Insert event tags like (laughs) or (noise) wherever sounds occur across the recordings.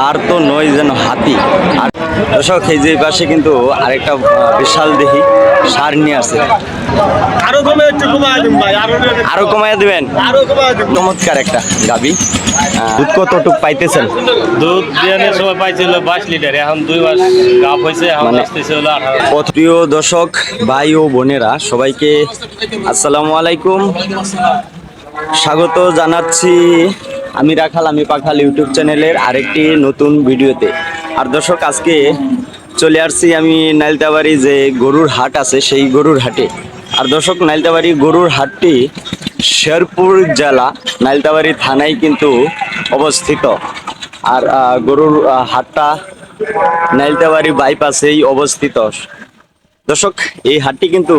আর তো নয় যেন হাতি। আর দর্শক এই যে পাশে কিন্তু আরেকটা বিশাল দেখি সার নিয়ে আসে আরও কমে একটু কমায় দিন ভাই আরও আরও কমাইয়া দিবেন? আরও কমায় দিন। চমৎকার একটা গাবি। দুধ কতটুক পাইতেছেন? দুধ বিয়ানের সময় পাইছিল বাইশ লিটার এখন দুই মাস গাপ হয়েছে এখন মানে- আসতেছে হলো আঠারো। প্রিয় দর্শক ভাই ও বোনেরা সবাইকে আসসালামু আলাইকুম। স্বাগত জানাচ্ছি আমি রাখাল, আমি পাখাল ইউটিউব চ্যানেলের আরেকটি নতুন ভিডিওতে। আর দর্শক, আজকে চলে আসছি আমি নাইলতাবাড়ি যে গরুর হাট আছে, সেই গরুর হাটে। আর দর্শক, নাইলতাবাড়ি গরুর হাটটি শেরপুর জেলা, নাইলতাবাড়ি থানায় কিন্তু অবস্থিত। আর গরুর হাটটা নাইলতাবাড়ি বাইপাসেই অবস্থিত। দর্শক, এই হাটটি কিন্তু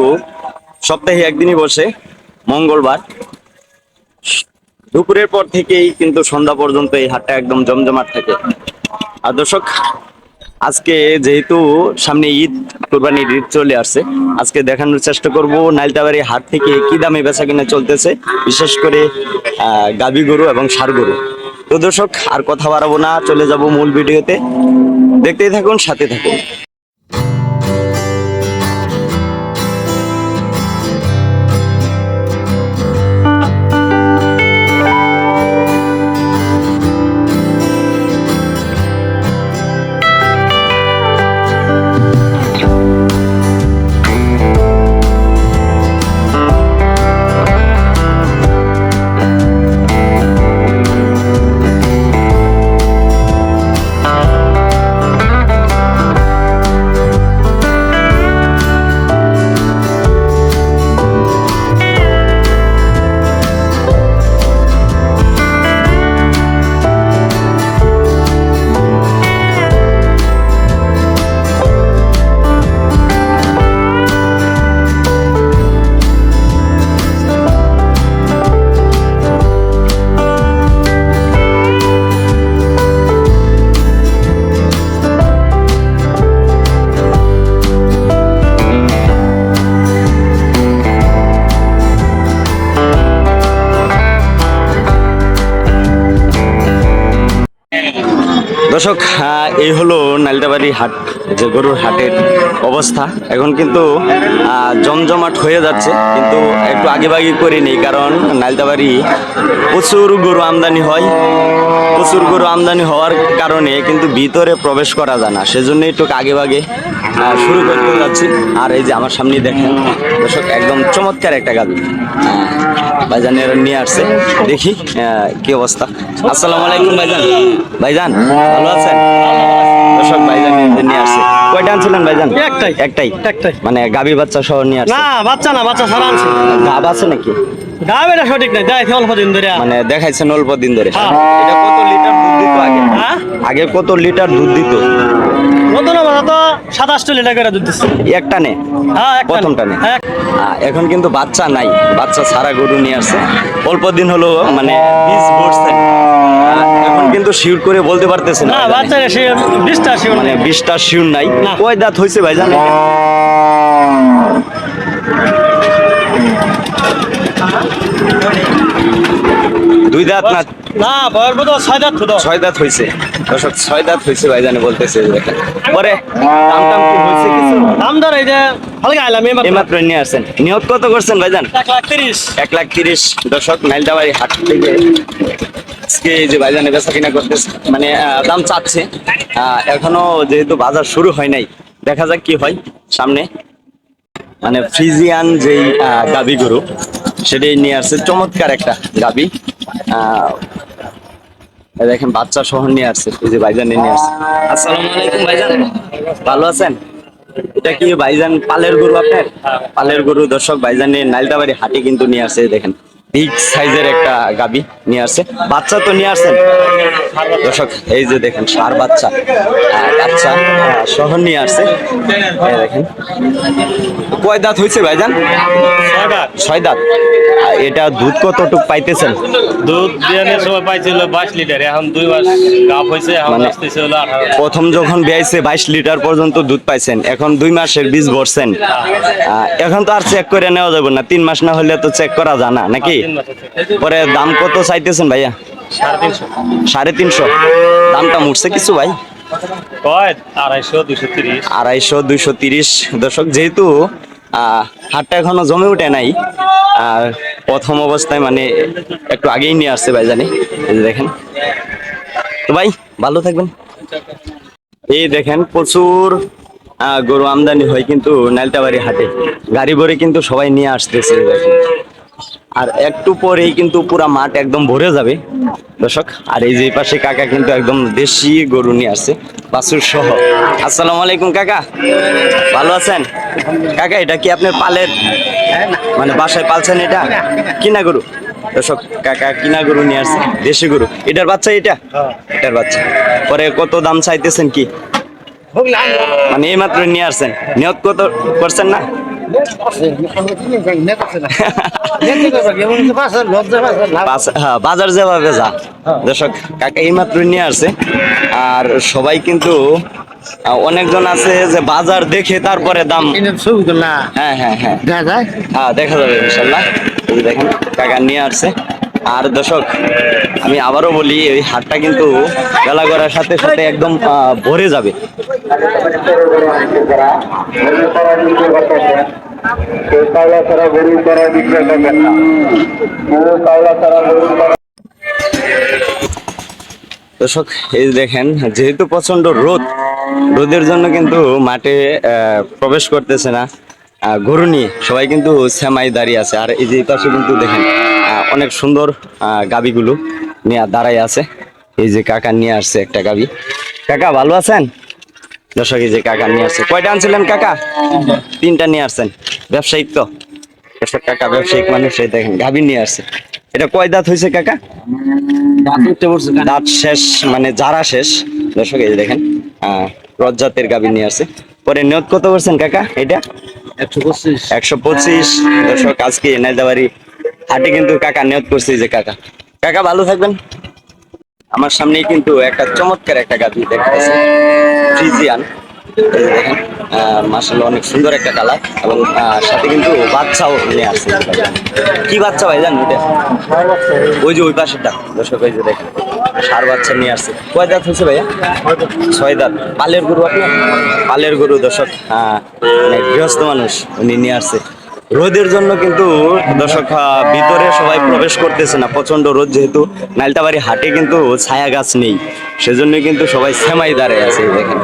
সপ্তাহে একদিনই বসে, মঙ্গলবার। দুপুরের পর থেকেই কিন্তু সন্ধ্যা পর্যন্ত এই হাটটা একদম জমজমাট থাকে। আর দর্শক, আজকে যেহেতু সামনে ঈদ, কোরবানির ঈদ চলে আসছে, আজকে দেখানোর চেষ্টা করব নাইলতাবাড়ি হাট থেকে কি দামে বেচা কিনা চলতেছে, বিশেষ করে গাভী গরু এবং ষাড় গরু। তো দর্শক, আর কথা বাড়াবো না, চলে যাব মূল ভিডিওতে। দেখতেই থাকুন, সাথে থাকুন। দর্শক এই হলো নালিতাবাড়ি হাট, যে গরুর হাটের অবস্থা। এখন কিন্তু জমজমাট হয়ে যাচ্ছে, কিন্তু একটু আগেভাগে করে নিই, কারণ নালিতাবাড়ি প্রচুর গরু আমদানি হয়। প্রচুর গরু আমদানি হওয়ার কারণে কিন্তু ভিতরে প্রবেশ করা যায় না সেজন্য একটু আগেভাগে শুরু করতে যাচ্ছি। আর এই যে আমার সামনে দেখেন দর্শক একদম চমৎকার একটা গাবি ভাইজানের নিয়ে আসছে। দেখি কি অবস্থা। আসসালামু আলাইকুম ভাইজান। ভাইজান ভালো আছেন? দর্শক ভাইজান নিয়ে আসছে। কয়টা আনছিলেন ভাইজান? একটাই। একটাই? একটাই। মানে গাবি বাচ্চা সহ নিয়ে আসছে? না বাচ্চা না বাচ্চা সারা আনছে। গাব আছে নাকি? গাব এটা সঠিক নাই। দেখ অল্প দিন ধরে মানে দেখাইছেন অল্প দিন ধরে। হ্যাঁ। এটা কত লিটার দুধ দিত আগে? হ্যাঁ? আগে কত লিটার দুধ দিত? নতুন বাচ্চা তো দিচ্ছে একটা নে হ্যাঁ প্রথম টানে। হ্যাঁ। এখন কিন্তু বাচ্চা নাই বাচ্চা সারা গরু নিয়ে আসছে। অল্প দিন হলো মানে বীজ এখন কিন্তু শিউর করে বলতে পারতেছেন না বাচ্চা বিশটা সে মানে বিশটা শিউর নাই। কয় দাঁত হয়েছে ভাই জানেন? দুই দাঁত না না বয়স বোধ ছয় দাঁত তো ছয় দাঁত হয়েছে দর্শক ছয় দাঁত হয়েছে ভাই জানে বলতেছে পরে দাম টাম কি হয়েছে কিছু? দাম ধর এই যে হালকা আইলাম এই মাত্র। এইমাত্র নিয়ে আসেন। নিয়োগ কত করছেন ভাইজান? এক লাখ তিরিশ। এক লাখ তিরিশ। দর্শক নাইলদাবাড়ি হাট থেকে আজকে যে ভাইজানে বেচা কিনা করতেছে মানে দাম চাচ্ছে। এখনও যেহেতু বাজার শুরু হয় নাই দেখা যাক কি হয় সামনে। মানে ফ্রিজিয়ান যেই গাবি গরু সেটাই নিয়ে আসছে। চমৎকার একটা গাবি দেখেন, বাচ্চা শহর নিয়ে আসছে যে ভাইজান নিয়ে আসছে। আসসালামু আলাইকুম, ভাইজান। ভালো আছেন? এটা কি ভাইজান পালের গরু আপনার? পালের গরু দর্শক, ভাইজানের নাইলতাবাড়ি হাটে কিন্তু নিয়ে আসছে দেখেন। বিগ সাইজের একটা গাবি নিয়ে আসছে। বাচ্চা তো নিয়ে আসছেন? দর্শক এই যে দেখেন সার বাচ্চা বাচ্চা সহ নিয়ে আসছে। দেখেন কয় দাঁত হয়েছে ভাইজান? ছয় দাঁত। এটা দুধ কতটুক পাইতেছেন? দুধ বিয়ানের সময় পাইছিল বাইশ লিটার এখন দুই মাস গাপ হয়েছে মানে- প্রথম যখন বেয়াইছে বাইশ লিটার পর্যন্ত দুধ পাইছেন এখন দুই মাসের বীজ ভরছেন। এখন তো আর চেক করে নেওয়া যাবে না তিন মাস না হলে তো চেক করা জানা নাকি। পরে দাম কত চাইতেছেন ভাইয়া? সাড়ে তিনশো। দামটা মুড়ছে কিছু ভাই? আড়াইশো দুশো তিরিশ। আড়াইশো দুইশো তিরিশ। দশক যেহেতু হাটটা এখনও জমে উঠে নাই আর প্রথম অবস্থায় মানে একটু আগেই নিয়ে আসছে ভাই জানি। দেখেন। তো ভাই ভালো থাকবেন। এই দেখেন প্রচুর আহ, গরু আমদানি হয় কিন্তু নালতাবাড়ি হাটে। গাড়ি ভরে কিন্তু সবাই নিয়ে আসতেছে। দেখেন আর একটু পরেই কিন্তু পুরা মাঠ একদম ভরে যাবে দর্শক। আর এই যে পাশে কাকা কিন্তু একদম দেশি গরু নিয়ে আসছে বাসুর সহ। আসসালামু আলাইকুম কাকা। ভালো আছেন? কাকা এটা কি আপনার পালের? মানে বাসায় পালছেন এটা? কিনা গরু? দর্শক কাকা কিনা গরু নিয়ে আসছে দেশি গরু। এটার বাচ্চা এটা? এটার বাচ্চা। পরে কত দাম চাইতেছেন কি? মানে এই মাত্র নিয়ে আসছেন। নিয়ত কত করছেন না? বাজার যেভাবে যা। দর্শক, কাকা এইমাত্র নিয়ে আসছে। আর সবাই কিন্তু অনেকজন আছে যে বাজার দেখে তারপরে দাম হ্যাঁ হ্যাঁ হ্যাঁ। হ্যাঁ দেখা যাবে ইনশাল্লাহ। দেখেন, কাকা নিয়ে আসছে। আর দর্শক, আমি আবারও বলি, এই হাটটা কিন্তু বেলা করার সাথে সাথে একদম ভরে যাবে। দর্শক, এই দেখেন, যেহেতু প্রচণ্ড রোদ, রোদের জন্য কিন্তু মাঠে প্রবেশ করতেছে না। গরু নিয়ে সবাই কিন্তু সেমাই দাঁড়িয়ে আছে। আর এই যে পাশে কিন্তু দেখেন অনেক সুন্দর গাবিগুলো নিয়ে দাঁড়াই আছে। এই যে কাকা নিয়ে আসছে একটা গাবি কাকা ভালো আছেন? দর্শক এই যে কাকা নিয়ে আসছে। কয়টা আনছিলেন কাকা? তিনটা নিয়ে আসছেন। ব্যবসায়িক তো? দর্শক কাকা ব্যবসায়িক মানুষ এই দেখেন গাবি নিয়ে আসছে। এটা কয় দাঁত হয়েছে কাকা? দাঁত শেষ মানে যারা শেষ। দর্শক এই যে দেখেন আহ, রথজাতের গাবি নিয়ে আসছে। পরে নিয়ত কত করছেন কাকা এটা? একশো পঁচিশ। দর্শক আজকে নাইদাবাড়ি হাটে কিন্তু কাকা নিয়ত করছে যে কাকা। কাকা, ভালো থাকবেন। আমার সামনে কিন্তু একটা চমৎকার একটা গাবি দেখতেছি ফ্রিজিয়ান। দেখেন মাসাল্লাহ অনেক সুন্দর একটা কালার এবং সাথে কিন্তু বাচ্চাও নিয়ে আসছে। কি বাচ্চা ভাই জান ওইটা ওই যে ওই পাশেরটা। দর্শক ওই যে দেখেন, সার বাচ্চা নিয়ে আসছে। কয় দাঁত হয়েছে ভাইয়া? ছয় দাঁত। পালের গরু আপনি? পালের গরু দর্শক মানে গৃহস্থ মানুষ, উনি নিয়ে আসছে। রোদের জন্য কিন্তু দর্শক ভিতরে সবাই প্রবেশ করতেছে না। প্রচণ্ড রোদ যেহেতু নাইলতাবাড়ি হাটে কিন্তু ছায়া গাছ নেই। সেজন্য কিন্তু সবাই সেমাই দাঁড়ায় আছে এই দেখেন।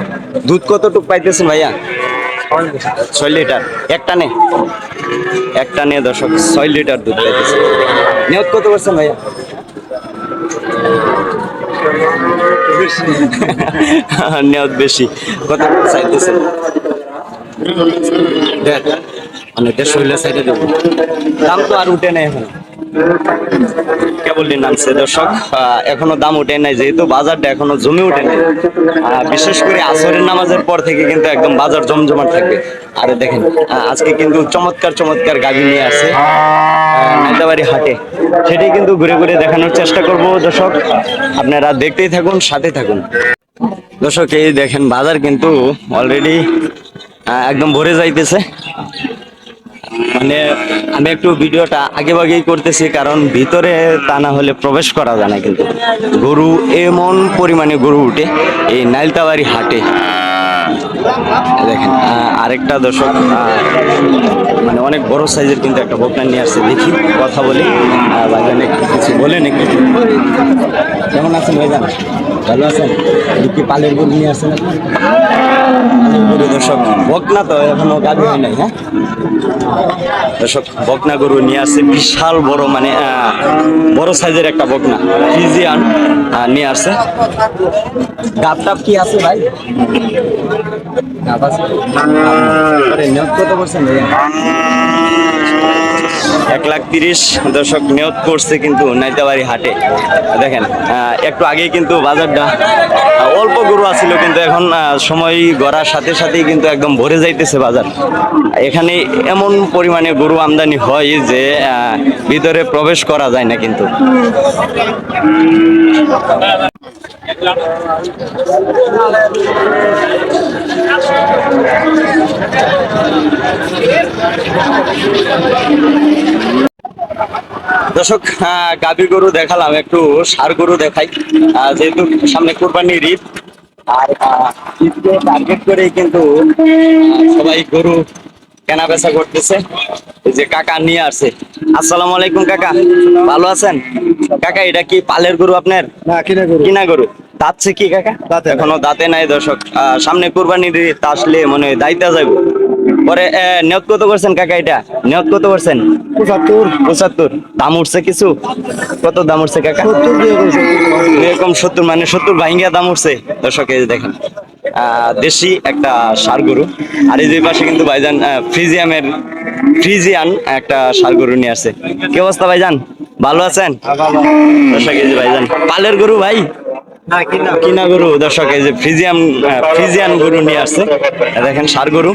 দুধ কতটুকু পাইতেছেন ভাইয়া? ছয় লিটার। একটা নে একটা নে দর্শক, ছয় লিটার দুধ পাইতেছে। নিয়োগ কত করছেন ভাইয়া? (laughs) নিয়োগ বেশি। কত চাইতেছেন। মানে সাইডে দেবো। দাম তো আর উঠে নাই এখন। নামছে দর্শক। এখনও দাম উঠে নাই, যেহেতু বাজারটা এখনও জমে উঠে নাই। বিশেষ করে আসরের নামাজের পর থেকে কিন্তু একদম বাজার জমজমাট থাকবে। আর দেখেন আজকে কিন্তু চমৎকার চমৎকার গাড়ি নিয়ে আসে নাইদাবাড়ি হাটে। সেটাই কিন্তু ঘুরে ঘুরে দেখানোর চেষ্টা করব দর্শক। আপনারা দেখতেই থাকুন সাথে থাকুন। দর্শক, এই দেখেন বাজার কিন্তু অলরেডি একদম ভরে যাইতেছে। মানে আমি একটু ভিডিওটা আগে বাগেই করতেছি, কারণ ভিতরে তা না হলে প্রবেশ করা যায় না কিন্তু। গরু এমন পরিমাণে গরু উঠে, এই নাইলতাবাড়ি হাটে। দেখেন আরেকটা দর্শক মানে অনেক বড় সাইজের কিন্তু একটা বকনা নিয়ে আসছে। দেখি, কথা বলি। ভাইজান একটু কিছু বলেন একটু। কেমন আছেন ভাইজান? ভালো আছেন? কি পালের গরু নিয়ে? গরু, দর্শক বকনা তো, এখনও গাড়ি হয় নাই হ্যাঁ? দর্শক বকনা গরু নিয়ে আসছে। বিশাল বড় মানে বড় সাইজের একটা বকনা ফিজিয়ান নিয়ে আসছে। গাপ কি আছে ভাই? এক লাখ তিরিশ দর্শক নিয়োগ করছে কিন্তু নাইতাবাড়ি হাটে। দেখেন একটু আগে কিন্তু বাজারটা অল্প গরু আছিল, কিন্তু এখন সময় গড়ার সাথে সাথেই কিন্তু একদম ভরে যাইতেছে বাজার। এখানে এমন পরিমাণে গরু আমদানি হয় যে ভিতরে প্রবেশ করা যায় না কিন্তু। দর্শক গাভী গরু দেখালাম, একটু সার গরু দেখাই। যেহেতু সামনে কোরবানির ঈদ, আর ঈদকে টার্গেট করে কিন্তু সবাই গরু কেনা বেচা করতেছে। এই যে কাকা নিয়ে আসছে। আসসালামু আলাইকুম কাকা, ভালো আছেন? কাকা এটা কি পালের গরু আপনার? না কিনা গরু। কিনা গরু। দাঁতছে কি কাকা? দাঁতে। এখনও দাঁতে নাই দর্শক। সামনে কোরবানির ঈদ আসলে মনে হয় দায়িত্ব যাইব। পরে নিয়ত কত করছেন কাকা এটা? নিয়ত কত করছেন? পঁচাত্তর। পঁচাত্তর। দাম উঠছে কিছু? কত দাম উঠছে কাকা? এরকম সত্তর মানে সত্তর ভাইঙ্গা দাম উঠছে। দর্শক এই দেখেন। আহ, দেশি একটা সার গরু। আর এই যে পাশে কিন্তু ভাইজান ফ্রিজিয়ামের ফ্রিজিয়ান একটা সার গরু নিয়ে আসছে। কি অবস্থা ভাইজান? ভালো আছেন? দর্শক ভাইজান, পালের গরু ভাই? কিনা গরু, দর্শক এই যে ফ্রিজিয়াম ফ্রিজিয়ান গরু নিয়ে আসছে। দেখেন সার গরু।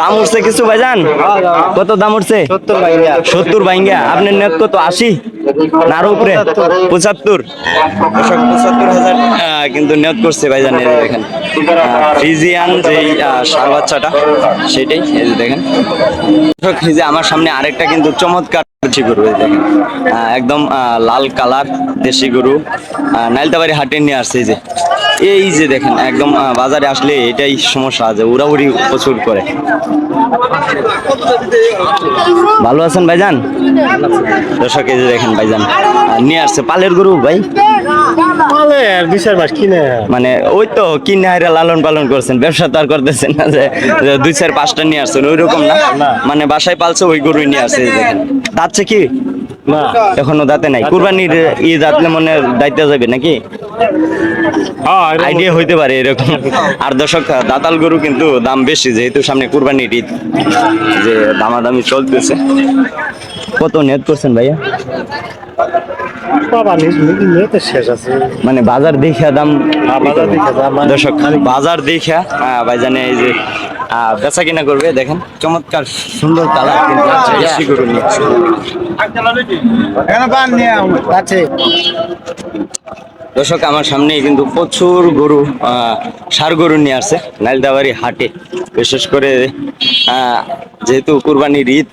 দাম উঠছে কিছু ভাইজান? কত দাম উঠছে? সত্তর ভাইঙ্গা। আপনার নেট কত, আশি? না আরও উপরে? পঁচাত্তর। দর্শক, পঁচাত্তর হাজার কিন্তু নিয়ত করছে ভাইজান এই দেখেন। ফ্রিজিয়ান যেই সার বাচ্চাটা, সেটাই, এই যে দেখেন। দর্শক, এই যে আমার সামনে আরেকটা কিন্তু চমৎকার দেশি গরু একদম লাল কালার দেশি গরু। নাইলতাবাড়ি হাটে নিয়ে আসছে যে। এই যে দেখেন একদম বাজারে আসলে এটাই সমস্যা আছে উড়াউড়ি প্রচুর করে। ভালো আছেন ভাইজান? দর্শক এই যে দেখেন ভাইজান নিয়ে আসছে পালের গরু ভাই। মানে ওই তো কিনে হাইরা লালন পালন করছেন ব্যবসা তো আর করতেছেন না যে দুই চার পাঁচটা নিয়ে আসছেন ওই রকম না। মানে বাসায় পালছে ওই গরুই নিয়ে আসছে দেখেন। দাঁতছে কি? না। এখনও দাঁতে নাই। কুরবানির ঈদ আসলে মনে হয় দায়িত্ব যাবে নাকি? আইডিয়া হইতে পারে এরকম। আর দর্শক দাতাল গরু কিন্তু দাম বেশি যেহেতু সামনে কুরবানির ঈদ। যে দামাদামি চলতেছে। কত নেট করছেন ভাইয়া? মানে বাজার দেখা দাম হ্যাঁ, বাজার দেখে দাম, মানে- দর্শক বাজার দেখা আহ, ভাইজানে এই যে বেচা কিনা করবে দেখেন চমৎকার সুন্দর কালার কিন্তু দেশি গরু নিয়ে আসছে। এখানে পান নিয়ে আছে দর্শক আমার সামনে কিন্তু প্রচুর গরু ষাড় গরু নিয়ে আসছে নাইলদাবাড়ি হাটে। বিশেষ করে আহ, যেহেতু কুরবানির ঈদ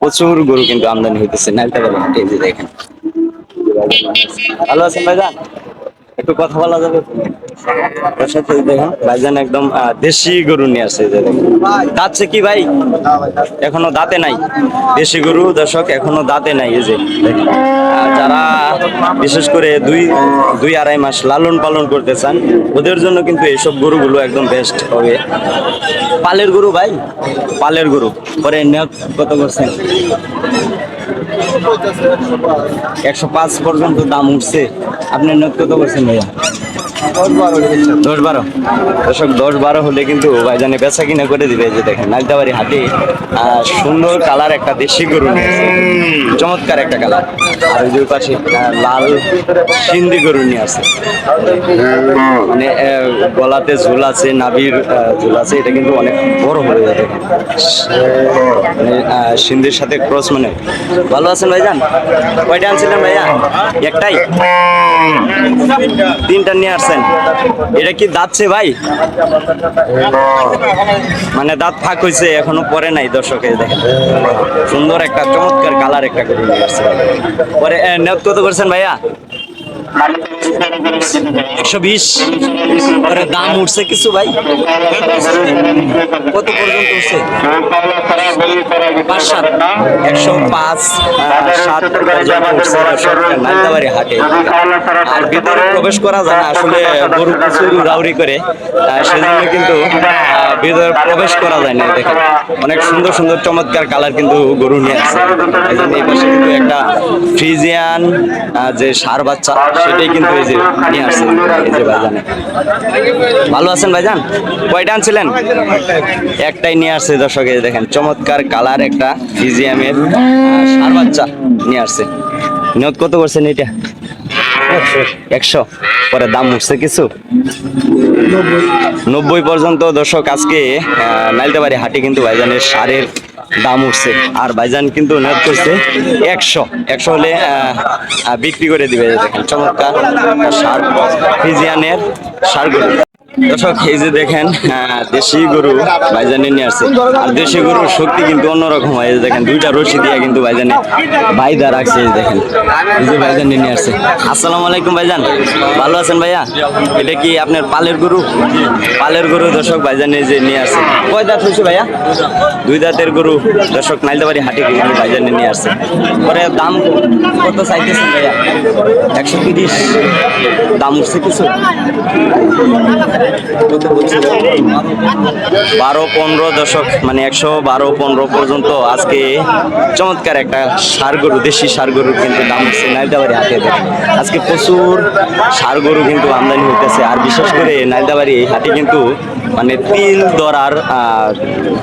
প্রচুর গরু কিন্তু আমদানি হইতেছে নাইলদাবাড়ি হাটে যে দেখেন। ভালো আছেন ভাইজান? একটু কথা বলা যাবে? ওর সাথে দেখেন, ভাইজান একদম দেশি গরু নিয়ে আসছে দাঁতছে কি ভাই? এখনও দাঁতে নাই। দেশি গরু, দর্শক, এখনও দাঁতে নাই, এই যে। যারা বিশেষ করে দুই দুই আড়াই মাস লালন পালন করতে চান, ওদের জন্য কিন্তু এইসব গরুগুলো একদম বেস্ট হবে। পালের গরু ভাই? পালের গরু। পরে নেট কত করছেন একশো পাঁচ। পর্যন্ত দাম উঠছে। আপনি নোট কত করছেন ভাইয়া। দশ বারো দর্শক দশ বারো হলে কিন্তু ভাইজানে বেচা কিনা করে দিবে যে দেখেন নাগদাবাড়ি হাটে সুন্দর কালার একটা দেশি গরু চমৎকার একটা কালার। আর ওই যে পাশে লাল সিন্ধি গরু নিয়ে আছে মানে গলাতে ঝুল আছে নাভির ঝুল আছে এটা কিন্তু অনেক বড় হয়ে দেখেন। মানে আহ, সিন্ধির সাথে ক্রস মানে। ভালো আছেন ভাইজান? কয়টা আনছিলেন ভাইয়া? একটাই? তিনটা নিয়ে আসছেন এটা কি দাঁতছে ভাই? মানে দাঁত ফাঁক হয়েছে, এখনও পরে নাই দর্শকে দেখেন। সুন্দর একটা, চমৎকার কালার একটা করে পরে নেত কত করছেন ভাইয়া? একশো বিশ। দাম উঠছে কিছু ভাই? কত পর্যন্ত উঠছে? পাঁচ সাত। একশো পাঁচ দর্শক, হাটে। আর ভিতরে প্রবেশ করা যায় আসলে গরু প্রচুর রাউরি করে সেজন্য কিন্তু ভিতরে প্রবেশ করা যায় না দেখেন। অনেক সুন্দর সুন্দর চমৎকার কালার কিন্তু গরু নিয়ে আসছে এই পাশে কিন্তু একটা ফ্রিজিয়ান যে সার বাচ্চা সেটাই কিন্তু এই যে নিয়ে আসছে এই যে ভাইজানে। ভালো আছেন ভাইজান? কয়টা আনছিলেন? একটাই নিয়ে আসছে দর্শক এই দেখেন চমৎকার কালার একটা আহ, ষাঁড় বাচ্চা নিয়ে আসছে। নিয়ত কত করছেন এটা? একশো। পরে দাম উঠছে কিছু? নব্বই পর্যন্ত দর্শক আজকে আহ, নাইলতাবাড়ি হাটে কিন্তু ভাইজানের সারের দাম উঠছে। আর বাইজান কিন্তু নেট করছে একশো। একশো হলে বিক্রি করে দিবে। চমৎকার। সার ফিজিয়ানের সারগুলো দর্শক এই যে দেখেন আহ, দেশি গরু ভাইজানে নিয়ে আসছে। আর দেশি গরুর শক্তি কিন্তু অন্যরকম হয়। দেখেন দুইটা রশি দিয়ে কিন্তু ভাইজানে ভাইদা রাখছে এই দেখেন। এই যে ভাইজানে নিয়ে আসছে। আসসালামু আলাইকুম ভাইজান। ভালো আছেন ভাইয়া? এটা কি আপনার পালের গরু? পালের গরু দর্শক ভাইজানে যে নিয়ে আসছে। কয় দাঁত হয়েছে ভাইয়া? দুই দাঁতের গরু দর্শক নাইলদাবাড়ি হাটে কিন্তু ভাইজানে নিয়ে আসছে। পরে দাম কত চাইতেছেন ভাইয়া? একশো তিরিশ। দাম উঠছে কিছু? বারো পনেরো দশক মানে একশো বারো পনেরো পর্যন্ত আজকে চমৎকার একটা সার গরু দেশি সার গরুর কিন্তু দাম হচ্ছে নাইলদাবাড়ি হাটে। আজকে প্রচুর সার গরু কিন্তু আমদানি হইতেছে আর বিশেষ করে নাইলদাবাড়ি এই হাটে কিন্তু মানে তিল দরার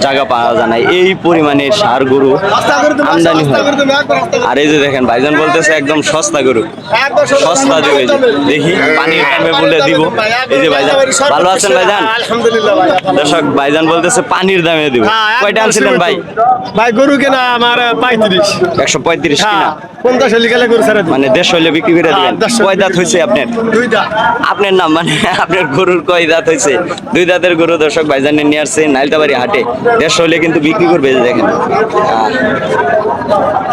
জায়গা পাওয়া যায় না। এই পরিমাণে সার গরু আমদানি হয়। আর এই যে দেখেন ভাইজান বলতেছে একদম সস্তা গরু। সস্তা দেবে দেখি পানির দামে বলে দিব। এই যে ভাইজান ভালো আছেন ভাইজান? দর্শক ভাইজান বলতেছে পানির দামে দিব। কয়টা আনছিলেন ভাই? ভাই গরু কেনা আমার পঁয়ত্রিশ। একশো পঁয়ত্রিশ হ্যাঁ কিনা? পঞ্চাশ হলে গেলে গরু ছেড়ে মানে দেড়শো হলে বিক্রি করে দিবেন। হ্যাঁ, কয় দাঁত হয়েছে আপনার? দুইটা আপনার নাম মানে আপনার গরুর কয় দাঁত হয়েছে দুই দাঁতের গরু দর্শক ভাইজানের নিয়ে আসছে নাইলতাবাড়ি হাটে। দেড়শো হলে কিন্তু বিক্রি করবে দেখেন।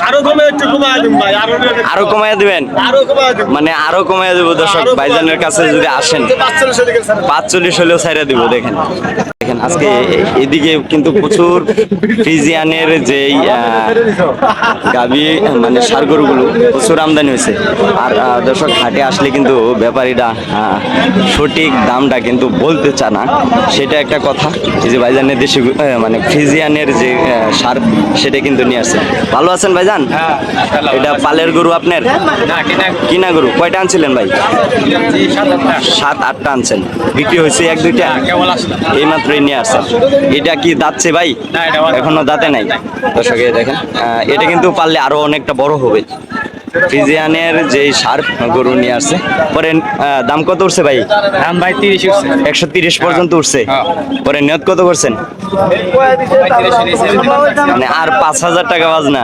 আরও কমাই দেবেন? কমায় দিবেন মানে আরও কমায় দেবো দর্শক বাইজানের কাছে যদি আসেন। পাঁচচল্লিশ হলেও ছাইরা দিব দেখেন। দেখেন আজকে এদিকে কিন্তু প্রচুর ফ্রিজিয়ানের যে গাবি মানে সার গরুগুলো প্রচুর আমদানি হয়েছে। আর দর্শক হাটে আসলে কিন্তু ব্যাপারীরা সঠিক দামটা কিন্তু বলতে চা না। সেটা একটা কথা এই যে ভাইজানের দেশি মানে ফ্রিজিয়ানের যে সার সেটা কিন্তু নিয়ে আসছে। ভালো আছেন ভাইজান? এটা পালের গরু আপনার? কিনা গরু। কয়টা আনছিলেন ভাই? সাত আটটা। আনছেন। বিক্রি হয়েছে এক দুইটা? এই মাত্রই নিয়ে আসছেন। এটা কি দাঁতছে ভাই? এখনও দাঁতে নাই। দর্শকে দেখেন এটা কিন্তু পারলে আরও অনেকটা বড় হবে। ফ্রিজিয়ানের যে সার গরু নিয়ে আসছে পরে দাম কত উঠছে ভাই? দাম ভাই তিরিশ একশো তিরিশ পর্যন্ত উঠছে। পরে নিয়ত কত করছেন? মানে আর পাঁচ হাজার টাকা বাজনা।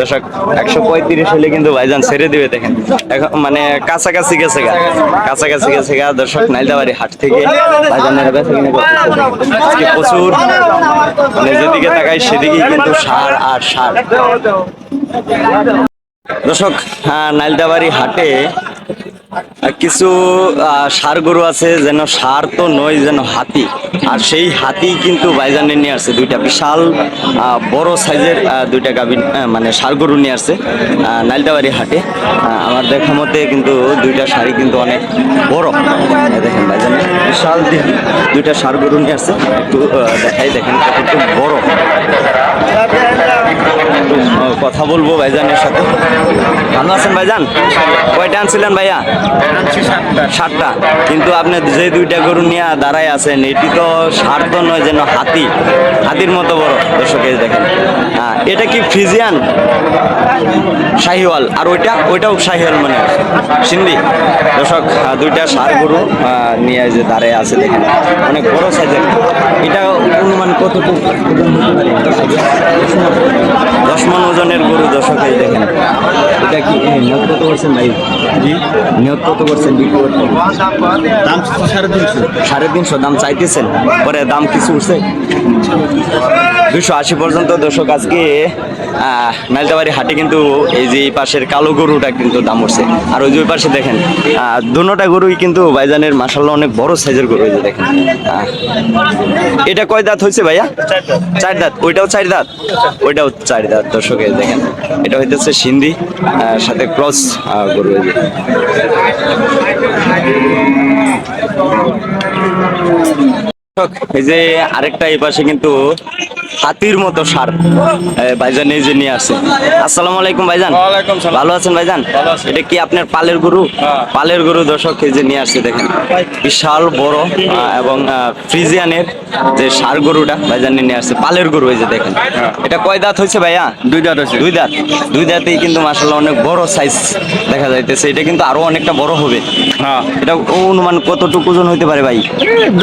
দর্শক একশো পঁয়ত্রিশ হলে কিন্তু ভাইজান ছেড়ে দিবে দেখেন। এখন মানে কাছাকাছি গেছে গা কাছাকাছি গেছে গা। দর্শক নাইলদাবাড়ি হাট থেকে ভাইজানের করতেছে। আজকে প্রচুর মানে যেদিকে তাকাই সেদিকেই কিন্তু সার আর সার। দর্শক নাইলদাবাড়ি হাটে কিছু ষাঁড় গরু আছে, যেন সার তো নয়, যেন হাতি। আর সেই হাতি কিন্তু বাইজানে নিয়ে আসছে দুইটা বিশাল বড় সাইজের দুইটা গাভী মানে সার গরু নিয়ে আসছে নাইলদাবাড়ি হাটে। আমার দেখা মতে কিন্তু দুইটা শাড়ি কিন্তু অনেক বড়। দেখেন বাইজানে বিশাল দুইটা সার গরু নিয়ে আসছে। একটু দেখাই, দেখেন একটু বড়। কথা বলব ভাইজানের সাথে। ভালো আছেন ভাইজান? কয়টা আনছিলেন ভাইয়া? ষাটটা কিন্তু আপনি যে দুইটা গরু নিয়ে দাঁড়ায় আছেন এটি তো ষাট তো নয় যেন হাতি হাতির মতো বড়। দর্শক দেখেন। এটা কি ফ্রিজিয়ান শাহিওয়াল। আর ওইটা ওইটাও শাহিওয়াল মানে সিন্ধি দর্শক দুইটা ষাড় গরু আহ, নিয়ে যে দাঁড়ায় আছে দেখেন। অনেক বড় সাইজের। এটা অনুমান কতটুকু? দশ মন ওজনের গরু দর্শক এই দেখেন। এটা কি? নিয়ত কত করছেন ভাই? জি। নিয়ত কত করছেন বিক্রি করতে? দাম সাড়ে তিনশো। সাড়ে তিনশো দাম চাইতেছেন? পরে দাম কিছু উঠছে? দুশো আশি পর্যন্ত দর্শক আজকে আহ, হাটে কিন্তু এই যে পাশের কালো গরুটা কিন্তু দাম উঠছে। আর ওই যে ওই পাশে দেখেন আহ, দুটোটা গরুই কিন্তু ভাইজানের মাসাল্লাহ অনেক বড় সাইজের গরু এই যে দেখেন। এটা কয় দাঁত হয়েছে ভাইয়া? চার দাঁত। ওইটাও চার দাঁত। ওইটাও চার দর্শকে দেখেন। এটা হইতেছে সিন্ধি সাথে ক্রস গরু এই যে আরেকটা এই পাশে কিন্তু হাতির মতো সার ভাইজান এই যে নিয়ে আসছে। আসসালামু আলাইকুম ভাইজান। ভালো আছেন ভাইজান? এটা কি আপনার পালের গরু? হ্যাঁ। পালের গরু দর্শক এই যে নিয়ে আসছে দেখেন। বিশাল বড় এবং ফ্রিজিয়ানের যে সার গরুটা ভাইজান নিয়ে আসছে পালের গরু এই যে দেখেন। এটা কয় দাঁত হয়েছে ভাইয়া? হ্যাঁ। দুই দাঁত হয়েছে। দুই দাঁত। দুই দাঁতেই কিন্তু মাসাল্লাহ অনেক বড় সাইজ দেখা যাইতেছে। এটা কিন্তু আরও অনেকটা বড় হবে। হ্যাঁ। এটা অনুমান কতটুকু ওজন হইতে পারে ভাই?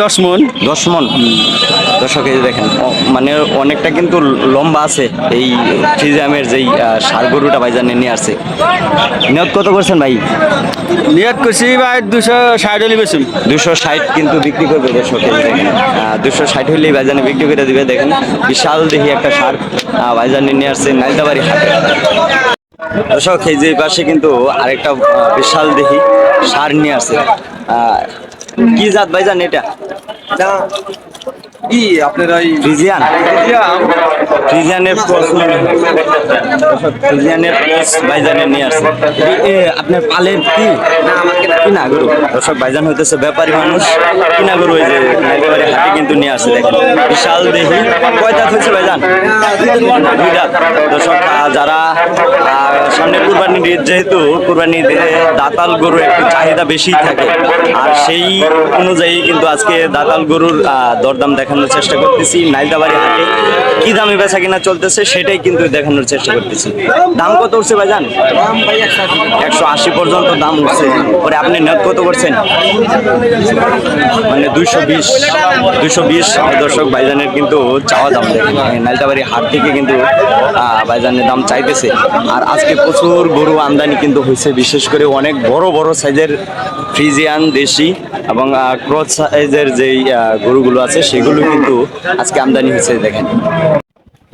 দশ মন। দশ মন দর্শক এই দেখেন মানে অনেকটা কিন্তু লম্বা আছে এই ফ্রিজিয়ামের যেই ষাঁড় গরুটা ভাইজানে নিয়ে আসছে। নিয়ত কত করছেন ভাই? নিয়ত করছি ভাই দুশো ষাট হলি বেশি দুশো ষাট কিন্তু বিক্রি করবে দর্শক এই দেখেন। দুশো ষাট হলেই ভাইজানে বিক্রি করে দিবে দেখেন। বিশাল দেখি একটা সার ভাইজানে নিয়ে আসছে নাইদাবাড়ি হাটে। দর্শক এই যে পাশে কিন্তু আরেকটা বিশাল দেখি সার নিয়ে আসছে। কি জাত ভাইজান এটা কি আপনার ওই ফ্রিজিয়ান? ফ্রিজিয়ানের ক্রস। দর্শক, ফ্রিজিয়ানের ক্রস ভাইজানে নিয়ে আসছে। এ- এ, আপনার পালের কি? কিনা গরু? দর্শক ভাইজান হইতেছে ব্যাপারী মানুষ। কিনা গরু এই যে একেবারে হাতে কিন্তু নিয়ে আসছে দেখেন। বিশাল দেহি। কয় দাঁত হয়েছে ভাইজান? দুই দাঁত দর্শক যারা সামনে কুরবানি ঈদ যেহেতু কুরবানি ঈদে দাতাল গরু একটু চাহিদা বেশি থাকে। আর সেই অনুযায়ী কিন্তু আজকে দাতাল গরুর আহ, দরদাম দেখানোর চেষ্টা করতেছি নাইদাবাড়ি হাটে। কি দামে বেচা কিনা চলতেছে সেটাই কিন্তু দেখানোর চেষ্টা করতেছি। দাম কত উঠছে ভাইজান? একশো আশি পর্যন্ত দাম উঠছে। পরে আপনি নেট কত করছেন? মানে দুইশো বিশ। দুইশো বিশ দর্শক, ভাইজানের কিন্তু চাওয়া দাম দেখেন। নাইলতাবাড়ি হাট থেকে কিন্তু ভাইজানের দাম চাইতেছে। আর আজকে প্রচুর গরু আমদানি কিন্তু হয়েছে। বিশেষ করে অনেক বড় বড় সাইজের ফ্রিজিয়ান দেশি এবং ক্রস সাইজের যেই গরুগুলো আছে, সেগুলো কিন্তু আজকে আমদানি হয়েছে, দেখেন।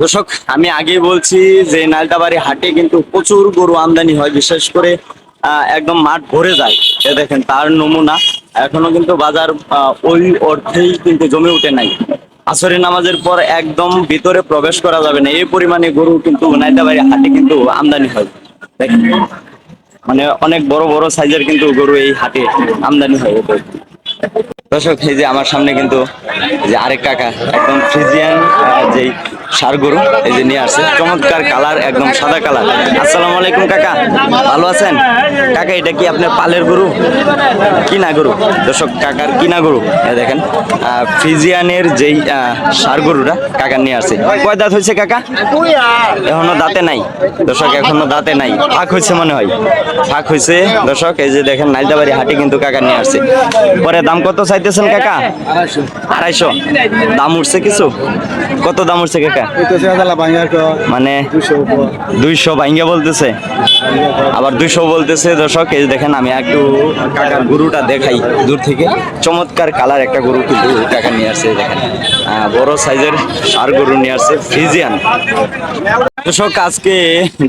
দর্শক, আমি আগেই বলছি যে নালতাবাড়ি হাটে কিন্তু প্রচুর গরু আমদানি হয়, বিশেষ করে একদম মাঠ ভরে যায়। এ দেখেন, তার নমুনা এখনও কিন্তু বাজার ওই অর্থেই কিন্তু জমে উঠে নাই। আসরের নামাজের পর একদম ভিতরে প্রবেশ করা যাবে না। এই পরিমাণে গরু কিন্তু নাইতাবাড়ি হাটে কিন্তু আমদানি হয়। দেখেন মানে অনেক বড় বড় সাইজের কিন্তু গরু এই হাটে আমদানি হয়। দর্শক এই যে আমার সামনে কিন্তু যে আরেক কাকা একদম ফ্রিজিয়ান যেই সার গরু এই যে নিয়ে আসছে। চমৎকার কালার একদম সাদা কালার। আসসালামু আলাইকুম কাকা। ভালো আছেন? কাকা এটা কি আপনার পালের গরু? কিনা গরু? দর্শক কাকার কিনা গরু। দেখেন আহ, ফ্রিজিয়ানের যেই ষাঁড় গরুটা কাকা নিয়ে আসছে। কয় দাঁত হয়েছে কাকা? এখনও দাঁতে নাই। দর্শক এখনও দাঁতে নাই। ফাঁক হয়েছে মনে হয়। ফাঁক হয়েছে। দর্শক এই যে দেখেন নাইলদাবাড়ি হাটে কিন্তু কাকা নিয়ে আসছে। পরে দাম কত চাইতেছেন কাকা? আড়াইশো। দাম উঠছে কিছু? কত দাম উঠছে কাকা? মানে দুইশো ভাঙ্গা বলতেছে। আবার দুইশো বলতেছে দর্শক এই দেখেন আমি একটু কাকার গরুটা দেখাই দূর থেকে। চমৎকার কালার একটা গরু কিন্তু কাকা নিয়ে আসছে দেখেন। বড় সাইজের সার গরু নিয়ে আসছে দর্শক আজকে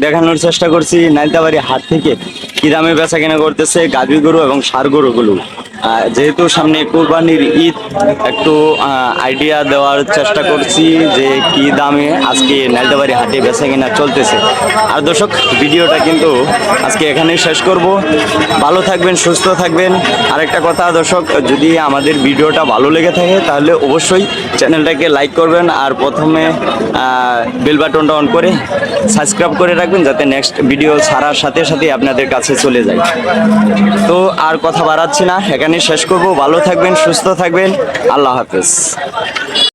দেখানোর চেষ্টা করছি নাইতাবাড়ি হাট থেকে। কি দামে বেচা কেনা করতেছে গাভী গরু এবং সার গরুগুলো? যেহেতু সামনে কোরবানির ঈদ, একটু আইডিয়া দেওয়ার চেষ্টা করছি যে কি দামে আজকে নাইতাবাড়ি হাটে বেচা কিনা চলতেছে। আর দর্শক, ভিডিওটা কিন্তু আজকে এখানেই শেষ করব। ভালো থাকবেন, সুস্থ থাকবেন। আর একটা কথা, দর্শক, যদি আমাদের ভিডিওটা ভালো লেগে থাকে, তাহলে অবশ্যই চ্যানেলটাকে লাইক করবেন আর প্রথমে বেল বাটনটা অন করে সাবস্ক্রাইব করে রাখবেন যাতে নেক্সট ভিডিও ছাড়ার সাথে সাথে আপনাদের কাছে চলে যায়। তো আর কথা বাড়াচ্ছি না এখানে শেষ করব। ভালো থাকবেন সুস্থ থাকবেন। আল্লাহ হাফেজ।